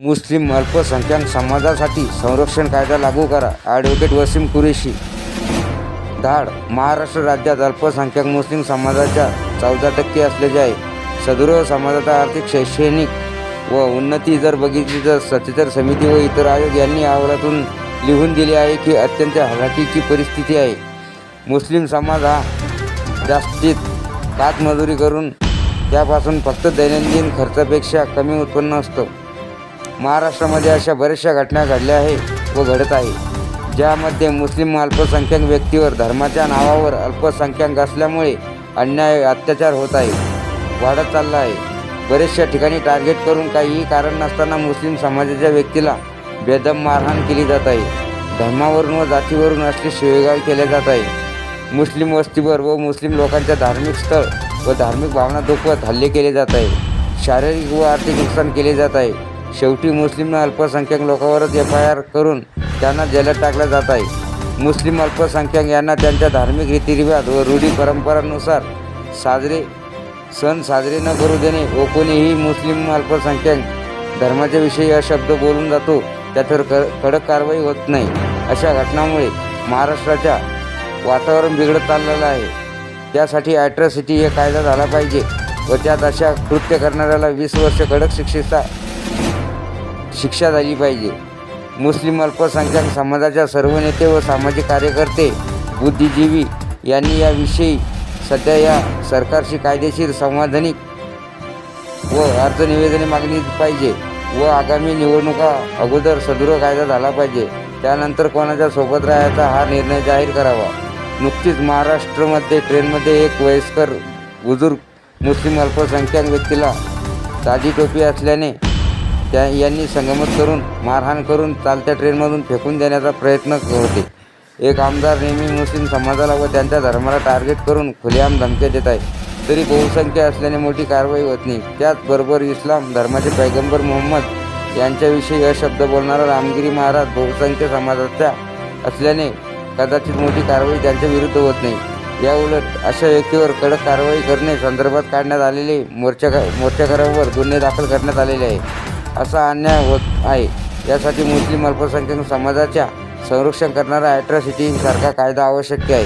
मुस्लिम अल्पसंख्याक समाजासाठी संरक्षण कायदा लागू करा. ॲडव्होकेट वसीम कुरेशी. धाड महाराष्ट्र राज्यात अल्पसंख्याक मुस्लिम समाजाच्या चौदा टक्के असल्याचे आहे सदृढ समाजाचा आर्थिक शैक्षणिक व उन्नती जर बघितली तर सचेतर समिती व इतर आयोग यांनी अहवालातून लिहून दिले आहे की अत्यंत हलाखीची परिस्थिती आहे. मुस्लिम समाज हा जास्तीत कातमजुरी करून त्यापासून फक्त दैनंदिन खर्चापेक्षा कमी उत्पन्न असतं. महाराष्ट्रामध्ये अशा बऱ्याचशा घटना घडल्या आहे व घडत आहे ज्यामध्ये मुस्लिम अल्पसंख्याक व्यक्तीवर धर्माच्या नावावर अल्पसंख्याक असल्यामुळे अन्याय अत्याचार होत आहे वाढत चालला आहे. बरेचशा ठिकाणी टार्गेट करून काहीही कारण नसताना मुस्लिम समाजाच्या व्यक्तीला बेदम मारहाण केली जात आहे. धर्मावरून व जातीवरून असले शिवेगाळ केले जात आहे. मुस्लिम वस्तीवर व मुस्लिम लोकांच्या धार्मिक स्थळ व धार्मिक भावना दुखवत हल्ले केले जात आहे. शारीरिक व आर्थिक नुकसान केले जात आहे. शेवटी मुस्लिम अल्पसंख्याक लोकांवरच एफ आय आर करून त्यांना जेलात टाकलं जात आहे. मुस्लिम अल्पसंख्याक यांना त्यांच्या धार्मिक रीतिरिवाज व रूढी परंपरांनुसार साजरे सण साजरे न करू देणे व कोणीही मुस्लिम अल्पसंख्याक धर्माच्या विषयी अशब्द बोलून जातो त्याच्यावर क कडक कारवाई होत नाही. अशा घटनांमुळे महाराष्ट्राच्या वातावरण बिघडत चाललेलं आहे. त्यासाठी ॲट्रॉसिटी हे कायदा झाला पाहिजे व त्यात अशा कृत्य करणाऱ्याला वीस वर्ष कडक शिक्षेचा शिक्षा झाली पाहिजे. मुस्लिम अल्पसंख्याक समाजाच्या सर्व नेते व सामाजिक कार्यकर्ते बुद्धिजीवी यांनी याविषयी सध्या या सरकारशी कायदेशीर संवैधानिक व अर्ज निवेदने मागणी पाहिजे व आगामी निवडणुका अगोदर सदृढ कायदा झाला पाहिजे. त्यानंतर कोणाच्या सोबत राहायचा हा निर्णय जाहीर करावा. नुकतीच महाराष्ट्रमध्ये ट्रेनमध्ये एक वयस्कर बुजुर्ग मुस्लिम अल्पसंख्याक व्यक्तीला साधी टोपी असल्याने त्या यांनी संगमत करून मारहाण करून चालत्या ट्रेनमधून फेकून देण्याचा प्रयत्न होते. एक आमदार नेहमी मुस्लिम समाजाला व त्यांच्या धर्माला टार्गेट करून खुलेआम धमक्या देत आहे. तरी बहुसंख्य असल्याने मोठी कारवाई होत नाही. त्याचबरोबर इस्लाम धर्माचे पैगंबर मोहम्मद यांच्याविषयी अशब्द बोलणारा रामगिरी महाराज बहुसंख्य समाजाचा असल्याने कदाचित मोठी कारवाई त्यांच्या विरुद्ध होत नाही. याउलट अशा व्यक्तीवर कडक कारवाई करणे संदर्भात काढण्यात आलेले मोर्चा मोर्चेकऱ्यांवर गुन्हे दाखल करण्यात आलेले आहे. असा अन्याय होत आहे. यासाठी मुस्लिम अल्पसंख्याक समाजाच्या संरक्षण करणारा ॲट्रॉसिटी सारखा कायदा आवश्यक आहे.